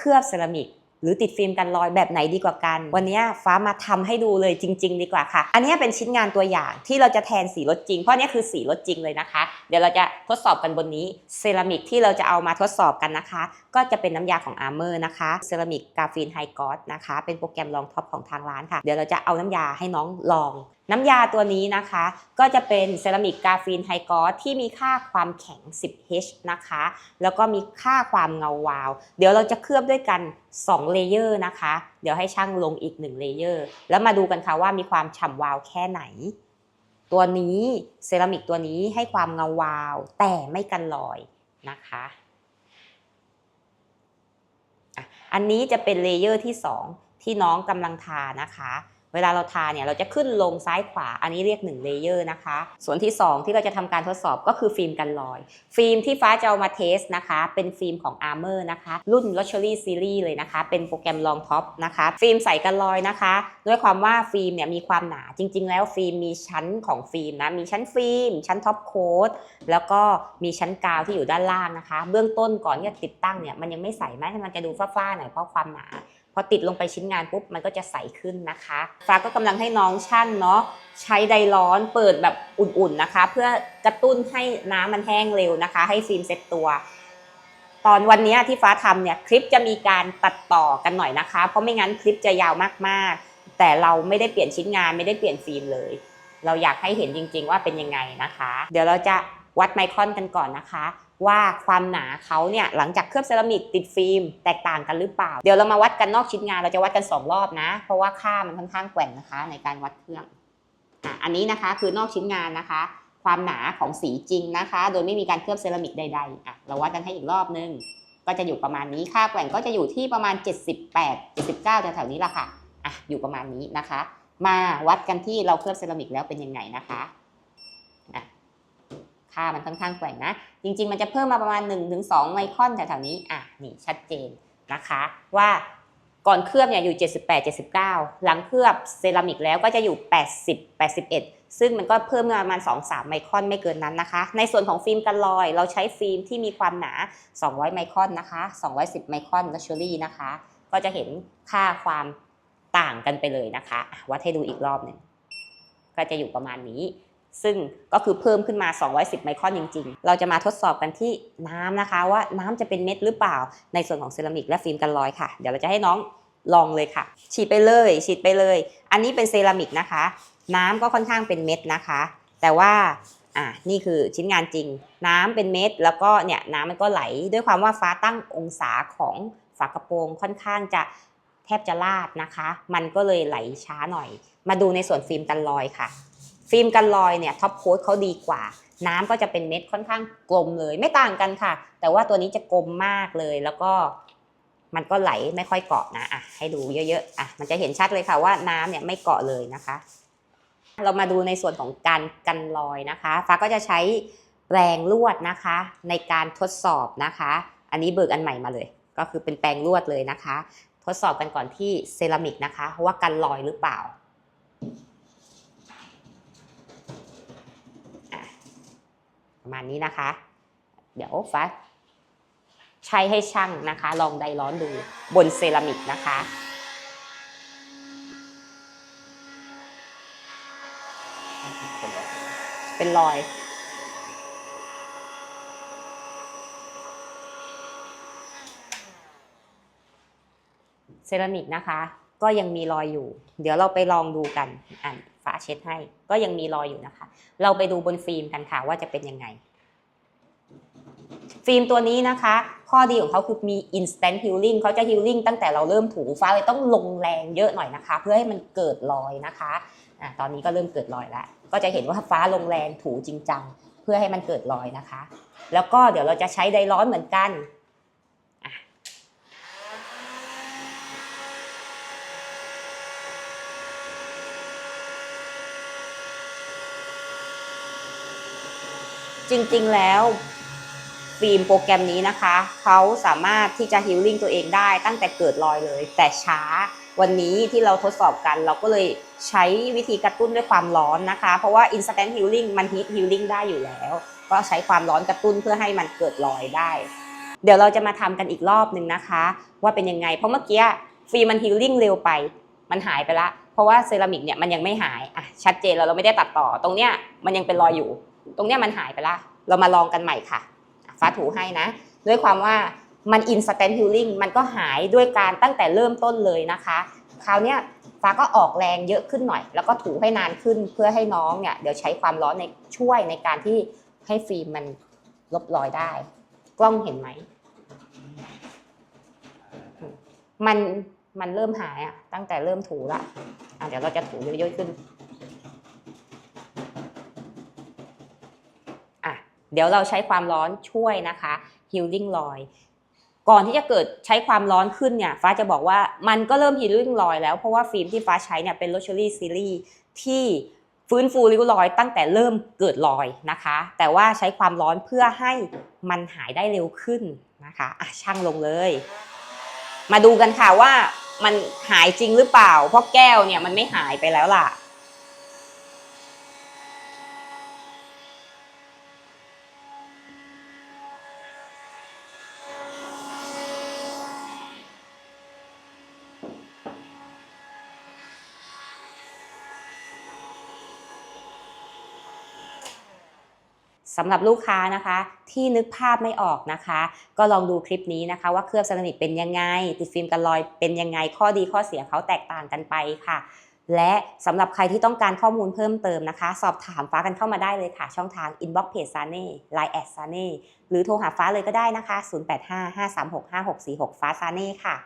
เคลือบเซรามิกหรือติดฟิล์มกันรอยแบบไหนดีกว่ากัน วันนี้ฟ้ามาทำให้ดูเลยจริง ๆ ดีกว่าค่ะ อันนี้เป็นชิ้นงานตัวอย่างที่เราจะแทนสีรถจริง เพราะนี้คือสีรถจริงเลยนะคะ เดี๋ยวเราจะทดสอบกันบนนี้เซรามิกที่เราจะเอามาทดสอบกันนะคะ ก็จะเป็นน้ำยาของ Armor นะคะเซรามิกกาฟีนไฮกอสนะคะ เป็นโปรแกรมรองท็อปของทางร้านค่ะ เดี๋ยวเราจะเอาน้ำยาให้น้องลอง น้ำยาตัวนี้นะคะ ก็จะเป็นเซรามิกกาฟีนไฮกอสที่มีค่าความแข็ง 10H นะคะ แล้วก็มีค่าความเงาวาว เดี๋ยวเราจะเคลือบด้วยกัน 2 เลเยอร์นะคะ เดี๋ยวให้ช่างลงอีก 1 เลเยอร์ แล้วมาดูกันค่ะว่ามีความฉ่ำวาวแค่ไหน ตัวนี้เซรามิกตัวนี้ให้ความเงาวาว แต่ไม่กันรอยนะคะอันนี้จะเป็นเลเยอร์ที่ 2 ที่น้องกำลังทานะคะ เวลาเราทาเนี่ยเราจะขึ้นลงซ้ายขวา อันนี้เรียก1เลเยอร์นะคะ ส่วนที่ 2 ที่เราจะทำการทดสอบก็คือฟิล์มกันรอย ฟิล์มที่ฟ้าจะเอามาเทสนะคะ เป็นฟิล์มของ Armor นะคะ รุ่น Luxury Series เลยนะคะ เป็นโปรแกรมรองท็อปนะคะ ฟิล์มใส่กันรอยนะคะ ด้วยความว่าฟิล์มเนี่ยมีความหนา จริง ๆ แล้วฟิล์มมีชั้นของฟิล์มนะ มีชั้นฟิล์ม ชั้นท็อปโค้ดแล้วก็มีชั้นกาวที่อยู่ด้านล่างนะคะ เบื้องต้นก่อนที่จะติดตั้งเนี่ยมันยังไม่ใสไหมมันจะดูฟ้าๆหน่อยเพราะความหนา พอติดลงไปชิ้นงานปุ๊บมันก็จะใสขึ้นนะคะ ฟ้าก็กำลังให้น้องช่างเนาะใช้ไดร้อนเปิดแบบอุ่นๆนะคะ เพื่อกระตุ้นให้น้ำมันแห้งเร็วนะคะ ให้ฟิล์มเซ็ตตัว ตอนวันนี้ที่ฟ้าทำเนี่ยคลิปจะมีการตัดต่อกันหน่อยนะคะ เพราะไม่งั้นคลิปจะยาวมากๆ แต่เราไม่ได้เปลี่ยนชิ้นงานไม่ได้เปลี่ยนฟิล์มเลย เราอยากให้เห็นจริง ๆ ว่าเป็นยังไงนะคะ เดี๋ยวเราจะวัดไมครอนกันก่อนนะคะ ว่าความหนาเขาเนี่ยหลังจากเคลือบเซรามิกติดฟิล์มแตกต่างกันหรือเปล่า เดี๋ยวเรามาวัดกันนอกชิ้นงานเราจะวัดกัน 2 รอบนะ เพราะว่าค่ามันค่อนข้างแกว่งนะคะ ในการวัดเครื่องอะอันนี้นะคะคือนอกชิ้นงานนะคะ ความหนาของสีจริงนะคะ โดยไม่มีการเคลือบเซรามิกใดๆอะเราวัดกันให้อีกรอบนึงก็จะอยู่ประมาณนี้ค่าแกว่งก็จะอยู่ที่ประมาณ 78 79แถวๆนี้ละค่ะอะอยู่ประมาณนี้นะคะ มาวัดกันที่เราเคลือบเซรามิกแล้วเป็นยังไงนะคะอะ ค่ามันค่อนข้างแกว่งนะ จริง ๆ มันจะเพิ่มมาประมาณ 1-2 ไมครอนแถวๆนี้ อะ นี่ชัดเจนนะคะ ว่าก่อนเคลือบเนี่ยอยู่ 78 79 หลังเคลือบเซรามิกแล้วก็จะอยู่ 80 81 ซึ่งมันก็เพิ่มมาประมาณ 2-3 ไมครอนไม่เกินนั้นนะคะ ในส่วนของฟิล์มกันรอย เราใช้ฟิล์มที่มีความหนา 200 ไมครอนนะคะ 210 ไมครอนลักชัวรี่นะคะ ก็จะเห็นค่าความต่างกันไปเลยนะคะ วัดให้ดูอีกรอบหนึ่งก็จะอยู่ประมาณนี้ ซึ่งก็คือเพิ่มขึ้นมา 210 ไมครอนจริง ๆ เราจะมาทดสอบกันที่น้ำนะคะ ว่าน้ำจะเป็นเม็ดหรือเปล่า ในส่วนของเซรามิกและฟิล์มกันรอยค่ะ เดี๋ยวเราจะให้น้องลองเลยค่ะ ฉีดไปเลย ฉีดไปเลย อันนี้เป็นเซรามิกนะคะ น้ำก็ค่อนข้างเป็นเม็ดนะคะ แต่ว่าอะนี่คือชิ้นงานจริง น้ำเป็นเม็ด แล้วก็เนี่ยน้ำมันก็ไหล ด้วยความว่าฟ้าตั้งองศาของฝากระโปรงค่อนข้างจะแทบจะลาดนะคะ มันก็เลยไหลช้าหน่อย มาดูในส่วนฟิล์มกันรอยค่ะ ฟิล์มกันรอยเนี่ยท็อปโค้ดเขาดีกว่า น้ำก็จะเป็นเม็ดค่อนข้างกลมเลย ไม่ต่างกันค่ะ แต่ว่าตัวนี้จะกลมมากเลยแล้วก็มันก็ไหลไม่ค่อยเกาะนะอะให้ดูเยอะๆอะมันจะเห็นชัดเลยค่ะว่าน้ำเนี่ยไม่เกาะเลยนะคะ เรามาดูในส่วนของการกันรอยนะคะ ฟ้าก็จะใช้แปรงลวดนะคะ ในการทดสอบนะคะ อันนี้เบิกอันใหม่มาเลย ก็คือเป็นแปรงลวดเลยนะคะ ทดสอบกันก่อนที่เซรามิกนะคะว่ากันรอยหรือเปล่า ประมาณนี้นะคะ เดี๋ยวฟ้าใช้ให้ช่างนะคะ ลองไดร้อนดูบนเซรามิกนะคะเป็นรอยเซรามิกนะคะ ก็ยังมีรอยอยู่ เดี๋ยวเราไปลองดูกันอ่าน ฝาเช็ดให้ ก็ยังมีรอยอยู่นะคะ เราไปดูบนฟิล์มกันค่ะว่าจะเป็นยังไง ฟิล์มตัวนี้นะคะ ข้อดีของเขาคือมี instant healing เขาจะ healing ตั้งแต่เราเริ่มถูฟ้าเลยต้องลงแรงเยอะหน่อยนะคะ เพื่อให้มันเกิดรอยนะคะอะตอนนี้ก็เริ่มเกิดรอยแล้ว ก็จะเห็นว่าฟ้าลงแรงถูจริงจังเพื่อให้มันเกิดรอยนะคะ แล้วก็เดี๋ยวเราจะใช้ไดร้อนเหมือนกัน จริงๆแล้วฟิล์มโปรแกรมนี้นะคะ เขาสามารถที่จะฮิลลิ่งตัวเองได้ตั้งแต่เกิดรอยเลย แต่ช้าวันนี้ที่เราทดสอบกัน เราก็เลยใช้วิธีกระตุ้นด้วยความร้อนนะคะ เพราะว่า instant healing มัน heat healing ได้อยู่แล้ว ก็ใช้ความร้อนกระตุ้นเพื่อให้มันเกิดรอยได้ เดี๋ยวเราจะมาทำกันอีกรอบหนึ่งนะคะ ว่าเป็นยังไง เพราะเมื่อกี้ฟิล์มมันฮีลลิ่งเร็วไป มันหายไปละ เพราะว่าเซรามิกเนี่ยมันยังไม่หายอะชัดเจนแล้วเราไม่ได้ตัดต่อตรงเนี้ยมันยังเป็นรอยอยู่ ตรงเนี้ยมันหายไปละ เรามาลองกันใหม่ค่ะฟ้าถูให้นะ ด้วยความว่ามัน instant healing มันก็หายด้วยการตั้งแต่เริ่มต้นเลยนะคะ คราวเนี้ยฟ้าก็ออกแรงเยอะขึ้นหน่อย แล้วก็ถูให้นานขึ้นเพื่อให้น้องเนี่ยเดี๋ยวใช้ความร้อนในช่วยในการที่ให้ฟิล์มมันลบรอยได้ กล้องเห็นไหม มันมันเริ่มหายอะตั้งแต่เริ่มถูละอะเดี๋ยวเราจะถูเยอะๆขึ้น เดี๋ยวเราใช้ความร้อนช่วยนะคะ healing รอยก่อนที่จะเกิดใช้ความร้อนขึ้นเนี่ยฟ้าจะบอกว่ามันก็เริ่ม healing รอยแล้วเพราะว่าฟิล์มที่ฟ้าใช้เนี่ยเป็น luxury series ที่ฟื้นฟูริ้วรอยตั้งแต่เริ่มเกิดรอยนะคะ แต่ว่าใช้ความร้อนเพื่อให้มันหายได้เร็วขึ้นนะคะอะช่างลงเลย มาดูกันค่ะว่ามันหายจริงหรือเปล่า เพราะแก้วเนี่ยมันไม่หายไปแล้วล่ะ สำหรับลูกค้านะคะที่นึกภาพไม่ออกนะคะ ก็ลองดูคลิปนี้นะคะ ว่าเคลือบเซรามิกเป็นยังไง ติดฟิล์มกันรอยเป็นยังไงข้อดีข้อเสียเขาแตกต่างกันไปค่ะ และสำหรับใครที่ต้องการข้อมูลเพิ่มเติมนะคะ สอบถามฟ้ากันเข้ามาได้เลยค่ะ ช่องทาง inbox page ซาเน่ line แอดซาเน่หรือโทรหาฟ้าเลยก็ได้นะคะ 0855365646 ฟ้าซาเน่ค่ะ